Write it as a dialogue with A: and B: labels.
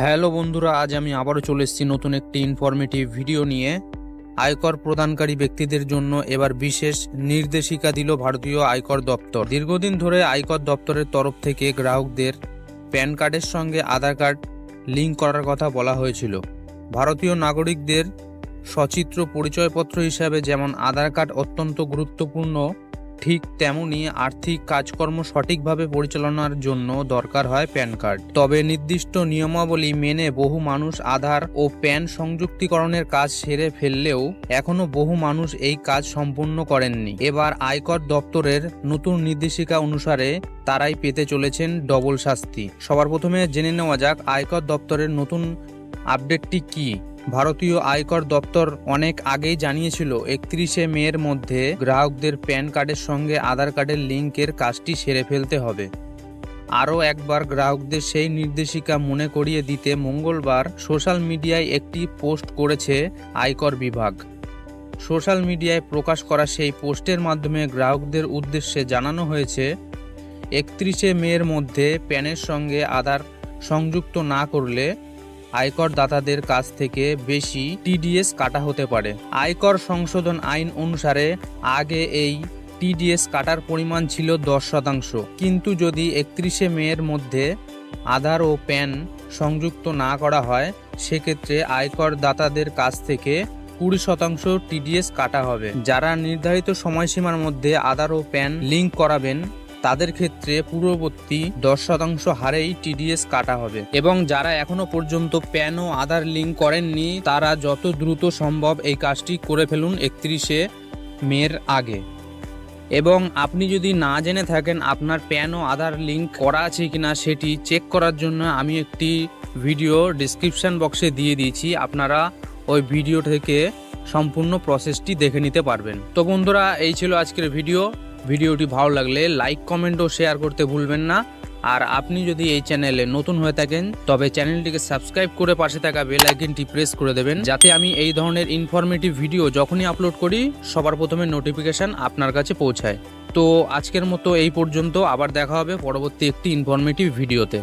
A: Hello বন্ধুরা, আজ আমি আবারও চলে এসেছি নতুন একটি ইনফরমেটিভ ভিডিও নিয়ে। আয়কর প্রদানকারী ব্যক্তিদের জন্য এবার বিশেষ নির্দেশিকা দিল ভারতীয় আয়কর দপ্তর। দীর্ঘদিন ধরে আয়কর দপ্তরের তরফ থেকে গ্রাহকদের প্যান কার্ডের সঙ্গে আধার কার্ড লিঙ্ক করার কথা বলা হয়েছিল। ভারতীয় নাগরিকদের সচিত্র পরিচয়পত্র হিসাবে যেমন আধার কার্ড অত্যন্ত গুরুত্বপূর্ণ ঠিক তেমনি আর্থিক কাজকর্ম সঠিকভাবে পরিচালনার জন্য দরকার হয় প্যান কার্ড। তবে নির্দিষ্ট নিয়মাবলী মেনে বহু মানুষ আধার ও প্যান সংযুক্তিকরণের কাজ সেরে ফেললেও এখনও বহু মানুষ এই কাজ সম্পূর্ণ করেননি। এবার আয়কর দপ্তরের নতুন নির্দেশিকা অনুসারে তারাই পেতে চলেছেন ডবল শাস্তি। সবার প্রথমে জেনে নেওয়া যাক আয়কর দপ্তরের নতুন আপডেটটি কি। ভারতীয় আয়কর দপ্তর অনেক আগেই জানিয়েছিল, একত্রিশে মের মধ্যে গ্রাহকদের প্যান কার্ডের সঙ্গে আধার কার্ডের লিঙ্কের কাজটি সেরে ফেলতে হবে। আরও একবার গ্রাহকদের সেই নির্দেশিকা মনে করিয়ে দিতে মঙ্গলবার সোশ্যাল মিডিয়ায় একটি পোস্ট করেছে আয়কর বিভাগ। সোশ্যাল মিডিয়ায় প্রকাশ করা সেই পোস্টের মাধ্যমে গ্রাহকদের উদ্দেশ্যে জানানো হয়েছে, একত্রিশে মের মধ্যে প্যানের সঙ্গে আধার সংযুক্ত না করলে আয়কর দাতাদের কাছ থেকে বেশি টিডিএস কাটা হতে পারে। আয়কর সংশোধন আইন অনুসারে আগে এই টিডিএস কাটার পরিমাণ ছিল দশ শতাংশ। কিন্তু যদি একত্রিশে মের মধ্যে আধার ও প্যান সংযুক্ত না করা হয়, সেক্ষেত্রে আয়কর দাতাদের কাছ থেকে কুড়ি শতাংশ টিডিএস কাটা হবে। যারা নির্ধারিত সময়সীমার মধ্যে আধার ও প্যান লিঙ্ক করাবেন তাদের ক্ষেত্রে পূর্ববর্তী দশ শতাংশ হারেই টিডিএস কাটা হবে। এবং যারা এখনও পর্যন্ত প্যান ও আধার লিঙ্ক করেননি, তারা যত দ্রুত সম্ভব এই কাজটি করে ফেলুন একত্রিশে মের আগে। এবং আপনি যদি না জেনে থাকেন আপনার প্যান ও আধার লিঙ্ক করা আছে কিনা, সেটি চেক করার জন্য আমি একটি ভিডিও ডিসক্রিপশন বক্সে দিয়ে দিয়েছি। আপনারা ওই ভিডিও থেকে সম্পূর্ণ প্রসেসটি দেখে নিতে পারবেন। তো বন্ধুরা, এই ছিল আজকের ভিডিও। ভিডিওটি ভালো লাগলে লাইক কমেন্ট ও শেয়ার করতে ভুলবেন না। আর আপনি যদি এই চ্যানেলে নতুন হয়ে থাকেন, তবে চ্যানেলটিকে সাবস্ক্রাইব করে পাশে থাকা বেল আইকনটি প্রেস করে দেবেন, যাতে আমি এই ধরনের ইনফরমেটিভ ভিডিও যখনই আপলোড করি, সবার প্রথমে নোটিফিকেশান আপনার কাছে পৌঁছায়। তো আজকের মতো এই পর্যন্ত, আবার দেখা হবে পরবর্তী একটি ইনফরমেটিভ ভিডিওতে